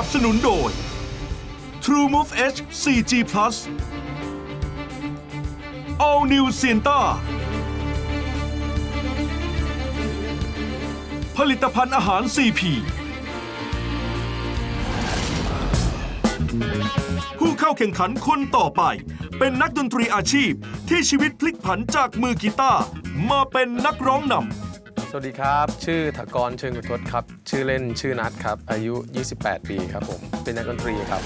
นับสนุนโดย True Move H 4G Plus All New Sienna ผลิตภัณฑ์อาหาร CP ผู้เข้าแข่งขันคนต่อไป เป็นนักดนตรีอาชีพที่ชีวิตพลิกผันจากมือกีตาร์มาเป็นนักร้องนำ สวัสดีครับ ชื่อถกรเชิงกุทศครับ ชื่อเล่นชื่อนัทครับ อายุ 28 ปีครับผม เป็นนักดนตรีครับ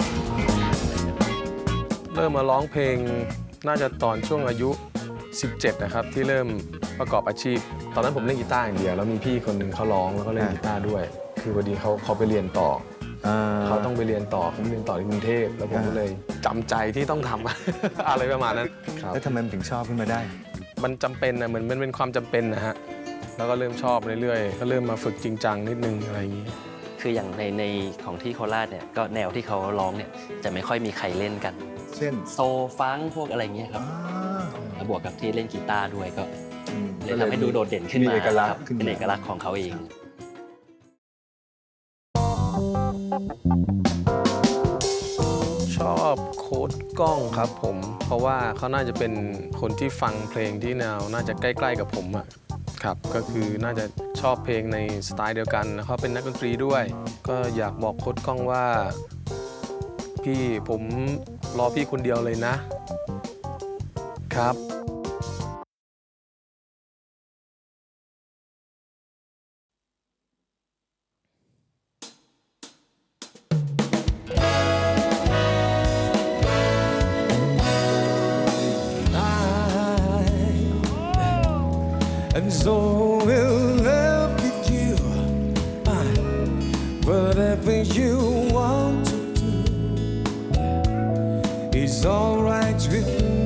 เริ่มมาร้องเพลงน่าจะตอนช่วงอายุ 17 นะครับ ที่เริ่มประกอบอาชีพ ตอนนั้นผมเล่นกีตาร์อย่างเดียว แล้วมีพี่คนหนึ่งเขาร้องแล้วก็เล่นอ่ากีตาร์ด้วย คือพอดีเขาเขาไปเรียนต่อเขาต้องไปเรียนต่อเขาไปเรียนต่อที่กรุงเทพแล้วผมก็เลยจำใจที่ต้องทำอะไรประมาณนั้นครับแล้วทำไมมันถึงชอบขึ้นมาได้ มันจำเป็นนะเหมือนมันเป็นความจำเป็นนะฮะ แล้วก็เริ่มชอบเรื่อยๆ ก็เริ่มมาฝึกจริงจังนิดนึงอะไรอย่างนี้ คืออย่างในในของที่โคราชเนี่ยก็แนวที่เขาร้องเนี่ยจะไม่ค่อยมีใครเล่นกัน เช่นโซฟังก์พวกอะไรเงี้ยครับอ่าแล้วบวกกับที่เล่นกีตาร์ด้วยก็อืมเลยทำให้ดูโดดเด่นขึ้นมีมาเอกลักษครับณ์ขึ้นมาเป็นเอกลักษณ์ของเขาเองชอบโค้ดกล้องครับผม เพราะว่าเขาน่าจะเป็นคนที่ฟังเพลงที่แนวน่าจะใกล้ ๆ กับผมอะ ครับก็คือน่าจะชอบเพลงในสไตล์เดียวกันแล้วเขาเป็นนักดนตรีด้วย ก็อยากบอกโค้ดกล้องว่า พี่ผมรอพี่คนเดียวเลยนะ ครับ is alright with me.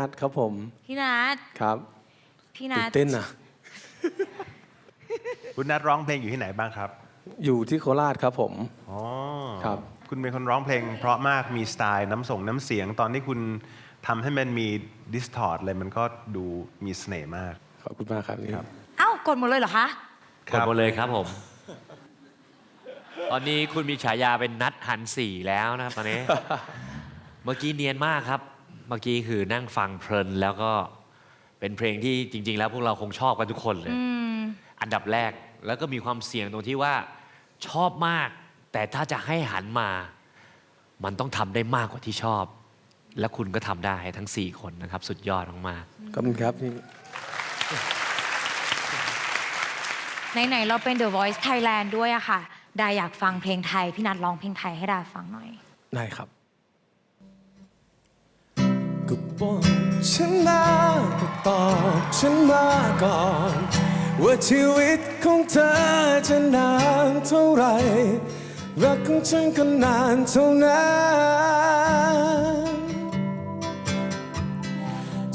นัทครับผม พี่นัทครับพี่ตื่นันทเต้นนะคุณนัดร้องเพลงอยู่ที่ไหนบ้างครับ อยู่ที่โคราชครับผม อ๋อครับ คุณเป็นคนร้องเพลง เพราะมากมีสไตล์น้ำส่งน้ำเสียง ตอนที่คุณทำให้มันมีดิสทอร์ดเลยมันก็ดูมีเสน่ห์มาก ขอบคุณมากครับนี่เอ้ากดหมดเลยเหรอคะคกรัดบ หมดเลยครับผม ตอนนี้คุณมีฉายาเป็นนัดหันสี่แล้วนะครับตอนนี้ เมื่อกี้เนียนมากครับ เมื่อกี้คือนั่งฟังเพลินแล้วก็เป็นเพลงที่จริง ๆ แล้วพวกเราคงชอบกันทุกคนเลยอืมอันดับแรกแล้วก็มีความเสี่ยงตรงที่ว่าชอบมาก แต่ถ้าจะให้หันมา มันต้องทำได้มากกว่าที่ชอบ และคุณก็ทำได้ทั้ง 4 คนนะครับ สุดยอดมากๆขอบคุณครับนี่ไหนๆเราเป็น The Voice Thailand ด้วยอะค่ะ ดาอยากฟังเพลงไทย พี่นัทร้องเพลงไทยให้ดาฟังหน่อย ได้ครับ บอกฉันมาก็ตอบฉันมาก่อน ว่าชีวิตของเธอจะนานเท่าไร รักของฉันก็นานเท่านั้น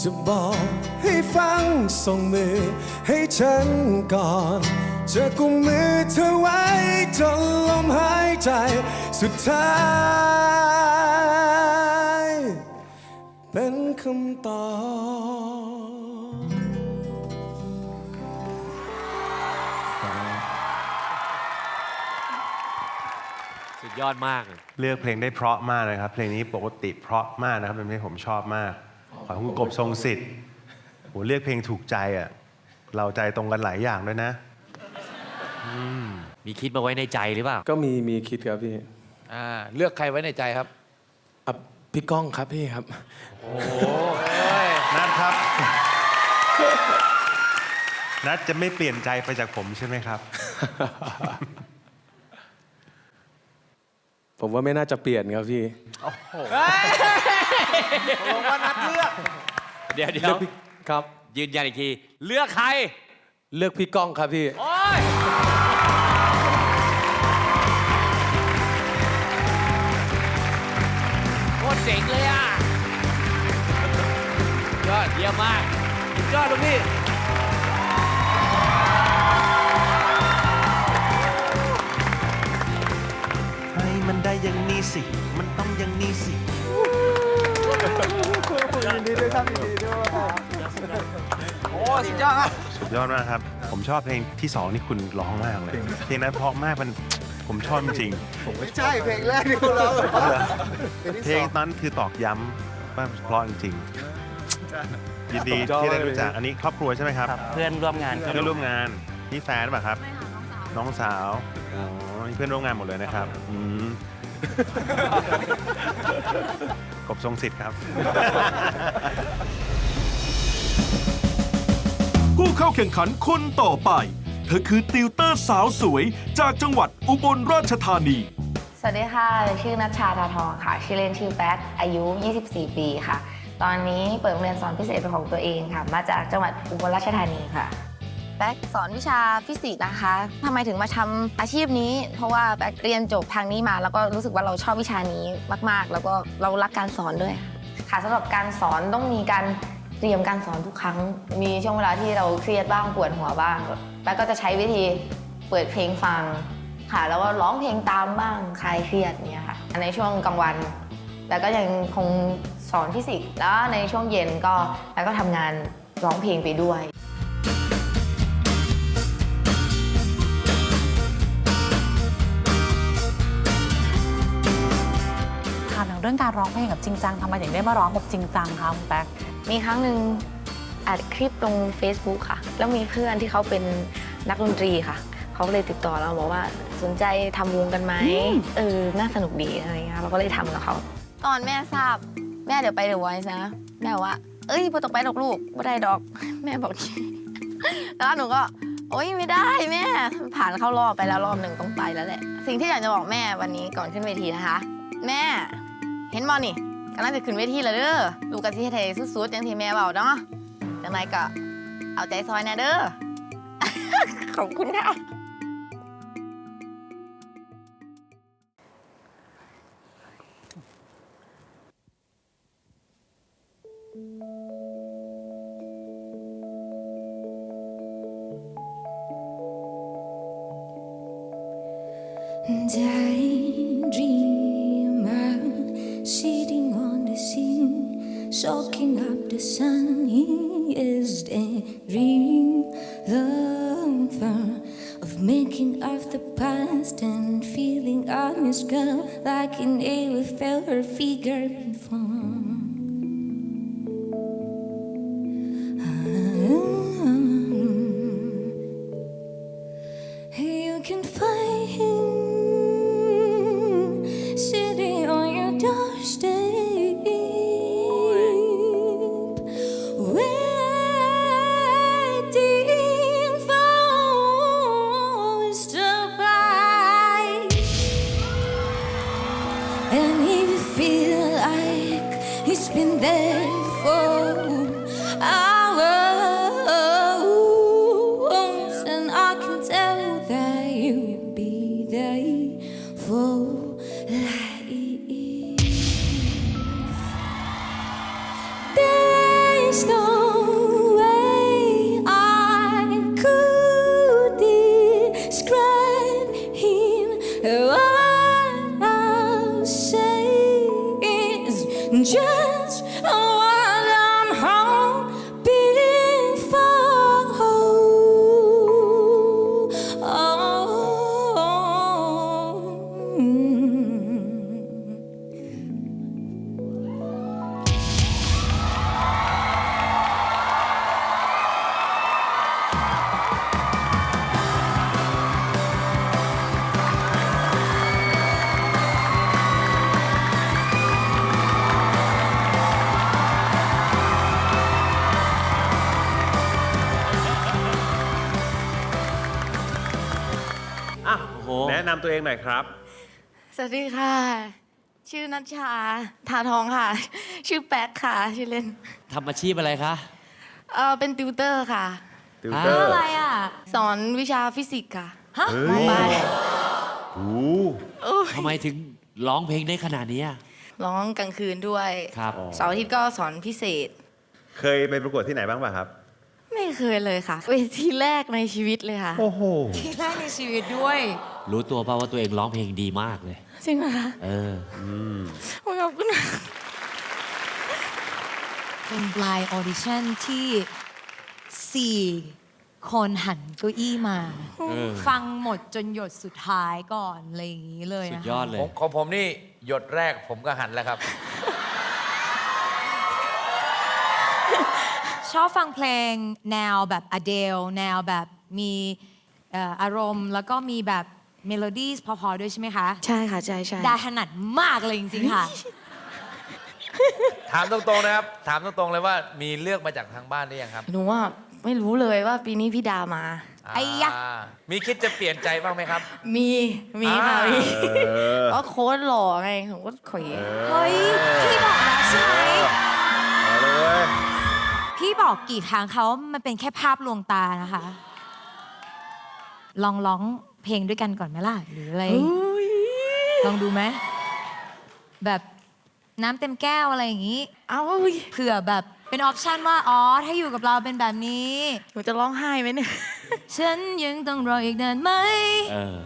จะบอกให้ฟังส่งมือให้ฉันก่อนจะกุมมือเธอไว้จนลมหายใจสุดท้าย เป็นคำตอบสุดยอดมากเลือกเพลงได้เพราะมากนะครับ เพลงนี้ปกติเพราะมากนะครับเป็นเพลงผมชอบมาก ของคุณกบทรงสิทธิ์โหเลือกเพลงถูกใจอะ เราใจตรงกันหลายอย่างด้วยนะ มีคิดมาไว้ในใจหรือเปล่า ก็มีมีคิดครับพี่ อ่าเลือกใครไว้ในใจครับอะ พี่ก้องครับพี่ครับ นัดครับ นัดจะไม่เปลี่ยนใจไปจากผมใช่ไหมครับ ผมว่าไม่น่าจะเปลี่ยนครับพี่เดี๋ยวเดี๋ยเลืวอกพี่ครับ ยืนยันอีกที เลือกใคร เลือกพี่ก้องครับพี่ โอ้ เจ๋งเลยอะยอดเยี่ยมมากสุดยอดลูกพี่ให้มันได้อย่างนี้สิ มันต้องอย่างนี้สิโอ้สุดยอดครับ สุดยอดมากครับ ผมชอบเพลงที่สองที่คุณร้องมากเลย เพลงนั้นเพราะมากมัน ผมชอบจริงไม่ใช่เพลงแรกที่เราๆเพลงนั้นคือตอกย้ำว่าเพราะจริงๆยินดีที่ได้รู้จักอันนี้ครอบครัวใช่ไหมครับเพื่อนร่วมงานเพื่อนร่วมงานนี่แฟนหรือเปล่าครับน้องสาวอ๋อนี่เพื่อนร่วมงานหมดเลยนะครับอืมกบทรงสิทธิ์ครับ ผู้เข้าแข่งขันคนต่อไป เธอคือติวเตอร์สาวสวยจากจังหวัดอุบลราชธานี สวัสดีค่ะชื่อนัชชาทาทองค่ะ ชื่อเล่นชื่อแป๊กอายุ 24 ปีค่ะ ตอนนี้เปิดโรงเรียนสอนพิเศษเป็นของตัวเองค่ะ มาจากจังหวัดอุบลราชธานีค่ะแป๊กสอนวิชาฟิสิกส์นะคะทำไมถึงมาทำอาชีพนี้ เพราะว่าแป๊กเรียนจบทางนี้มา แล้วก็รู้สึกว่าเราชอบวิชานี้มาก ๆ แล้วก็เรารักการสอนด้วย ค่ะค่ะสำหรับการสอนต้องมีการเตรียมการสอนทุกครั้ง มีช่วงเวลาที่เราเครียดบ้างปวดหัวบ้าง แป๊กก็จะใช้วิธีเปิดเพลงฟังค่ะ แล้วก็ร้องเพลงตามบ้างคลายเครียดเนี่ยค่ะในช่วงกลางวัน แล้วก็ยังคงสอนฟิสิกส์แล้วในช่วงเย็นก็แล้วก็ทำงานร้องเพลงไปด้วยถามถึงเรื่องการร้องเพลงกับจริงจังทำไมถึงได้มาร้องแบบจริงจังคะคุณแป๊กมีครั้งหนึ่ง อัดคลิปลง Facebook ค่ะ แล้วมีเพื่อนที่เขาเป็นนักดนตรีค่ะ เขาเลยติดต่อเราบอกว่าสนใจทำวงกันไหมเออน่าสนุกดีอะไรเงี้ยเราก็เลยทำกับเขา ตอนแม่ทราบ แม่เดี๋ยวไปเดอะไวซ์นะ แม่บอกว่า เอ้ยพอตกไปดอกลูกไม่ได้ดอก แม่บอกแล้วหนูก็ โอ๊ยไม่ได้แม่ ผ่านเข้ารอบไปแล้วรอบหนึ่งต้องไปแล้วแหละ สิ่งที่อยากจะบอกแม่วันนี้ก่อนขึ้นเวทีนะคะ แม่ เห็นบอลนี่กำลังจะขึ้นเวทีแล้วเด้อลูกกะทิเทสุดๆอย่างที่แม่บอกเนาะ จังไรก็เอาใจซอยนะเด้อ ขอบคุณค่ะ daydream lover of making of the past and feeling on his girl like he never felt her figure before. Been there for hours. แนะนำตัวเองหน่อยครับ สวัสดีค่ะ ชื่อนัชชาทาทองค่ะ ชื่อแป๊กค่ะ ชื่อเล่นทำอาชีพอะไรคะ เออเป็นติวเตอร์ค่ะ ติวเตอร์อะไรอะ สอนวิชาฟิสิกส์ค่ะฮะเฮ้ยไปโอ้โหทำไมถึงร้องเพลงได้ขนาดนี้อะร้องกลางคืนด้วยครับเสาร์อาทิตย์ก็สอนพิเศษ เคยไปประกวดที่ไหนบ้างป่ะครับ ไม่เคยเลยค่ะเวทีแรกในชีวิตเลยค่ะ โอ้โห ที่แรกในชีวิตด้วย รู้ตัวเปล่าว่าตัวเองร้องเพลงดีมากเลย จริงเหรอคะเออ โอ้ยขอบคุณค่ะเป็นปลายออดิชั่นที่สี่คนหันเก้าอี้มา เออ ฟังหมดจนหยดสุดท้ายก่อนอะไรอย่างนี้เลยสุดนะคะ ยอดเลยของของผมนี่หยดแรกผมก็หันแล้วครับ ชอบฟังเพลงแนวแบบ Adele แนวแบบมีเอ่ออารมณ์ แล้วก็มีแบบ เมโลดี้พอๆด้วยใช่ไหมคะใช่ค่ะใช่ใช่ดาถนัดมากเลยจริงๆค่ะ ถามตรงๆนะครับ ถามตรงๆเลยว่ามีเลือกมาจากทางบ้านหรือยังครับหนูว่าไม่รู้เลยว่าปีนี้พี่ดามา ไอ้ยะอ่ามีคิดจะเปลี่ยนใจบ้างไหมครับ มีมีค่ะอ่า มีเออเพราะโค้ดหล่อไงผมก็ขอยเฮ้ย พี่บอกแล้วใช่ไหมเอาเลยเว้ยพี่บอกกี่ครั้งเขามันเป็นแค่ภาพลวงตานะคะ ลองร้อง เพลงด้วยกันก่อนไหมล่ะหรืออะไรลองดูไหมแบบน้ำเต็มแก้วอะไรอย่างนี้ เอาเผื่อแบบเป็นออปชันว่า อ๋อ ถ้าอยู่กับเราเป็นแบบนี้ หนูจะร้องไห้ไหมเนี่ย ฉันยังต้องรออีกนานไหมเออ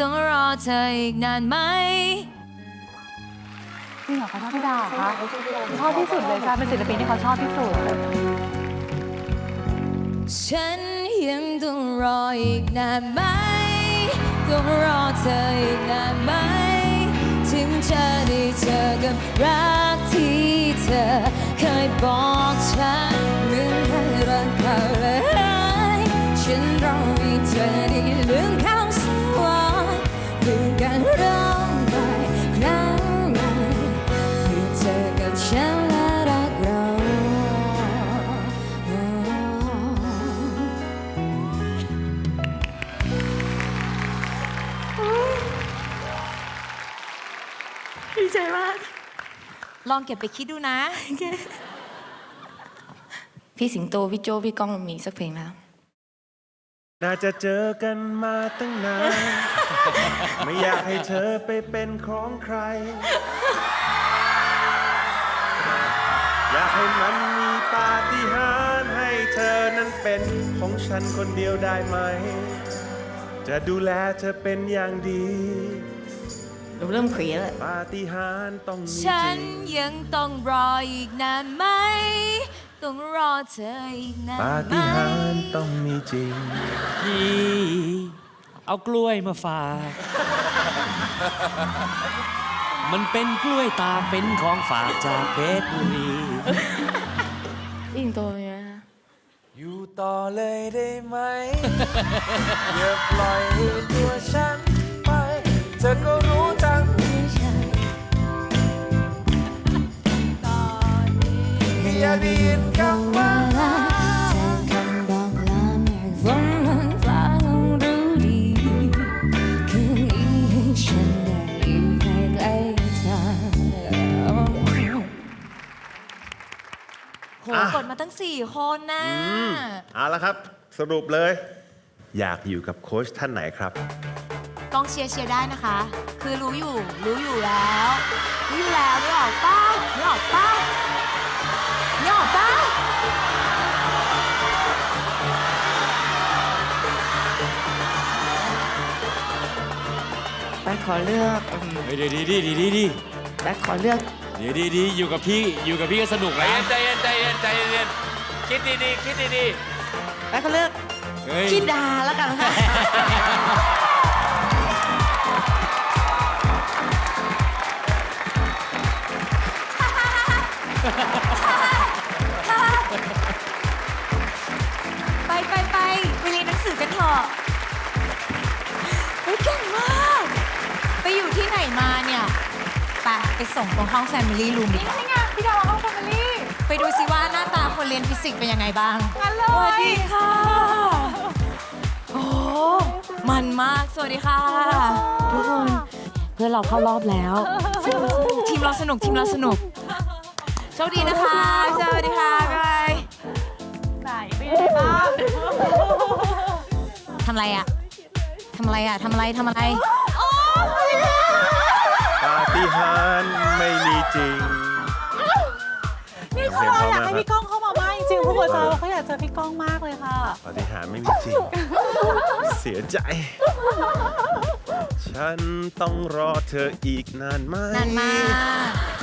ต้องรอเธออีกนานไหมจริงเหรอเขาชอบพี่ดาเหรอคะชอบที่สุดเลยค่ะเป็นศิลปินที่เขาชอบที่สุด ฉันยังต้องรออีกนานไหม ต้องรอเธออีกนานไหม ถึงจะได้เจอกับรักที่เธอเคยบอกฉัน ดีใจมาก ลองเก็บไปคิดดูนะ พี่สิงโต พี่โจพี่ก้องมีสักเพลงแล้ว น่าจะเจอกันมาตั้งนาน ไม่อยากให้เธอไปเป็นของใคร อยากให้มันมีปาฏิหาริย์ให้เธอนั้นเป็นของฉันคนเดียวได้ไหม จะดูแลเธอเป็นอย่างดี หนูเริ่มเครียดแล้วปาฏิหาริย์ต้องมีจฉัรินงยังต้องรออีกนานไหม ต้องรอเธออีกนานปาไหมฏิหาริย์ต้องมีจริง พี่เอากล้วยมาฝาก มันเป็นกล้วยตากเป็นของฝากจากเพชรบุรีพี่สิงโตมีไหมคะอยู่ต่อเลยได้ไหม อย่าปล่อยให้ตัวฉันไป เธอก็รู้ โหกดมาตั้งสี่คนนะ เอาละครับ สรุปเลย อยากอยู่กับโค้ชท่านไหนครับ ต้องเชียร์เชียร์ได้นะคะ คือรู้อยู่ รู้อยู่แล้ว รู้อยู่แล้วไม่ออกป้าไม่ออกป้า ขอเลือกอืมเฮ้ยดีดีดีดีดีแป๊กขอเลือกเดี๋ยวดีๆอยู่กับพี่อยู่กับพี่ก็สนุกแล้วใจเย็นใจเย็นใจเย็นคิดดีๆคิดดีแป๊กก็เลือกเฮ้ยคิดดาแล้วกันค่ะ ไปไปไปไปเรียนหนังสือกันเถอะเฮ้ยเก่งมาก ไปอยู่ที่ไหนมาเนี่ยไปไปส่งตรงห้องแฟมิลี่รูมดีกว่านี่ไงพี่ดาวห้องแฟมิลี่ไปดูสิว่าหน้าตาคนเรียนฟิสิกส์เป็นยังไงบ้างงั้นเลสวัสยดีค่ะ โอ้ มันมาก สวัสดีค่ะ ทุกคน เพื่อนเราเข้ารอบแล้ว ทีมเราสนุก ทีมเราสนุก โชคดีนะคะ สวัสดีค่ะบ๊ายบายไหนเป็นยังไงบ้างทำอะไรอะทำอะไรอะทำอะไรทำอะไร ปาฏิหาริย์ไม่มีจริง นี่เขาอยากให้พี่ก้องเข้ามามากจริงๆเพราะหัวใจว่าเขาอยากเจอพี่ก้องมากเลยค่ะ ปาฏิหาริย์ไม่มีจริง เสียใจ ฉันต้องรอเธออีกนานไหม นานมาก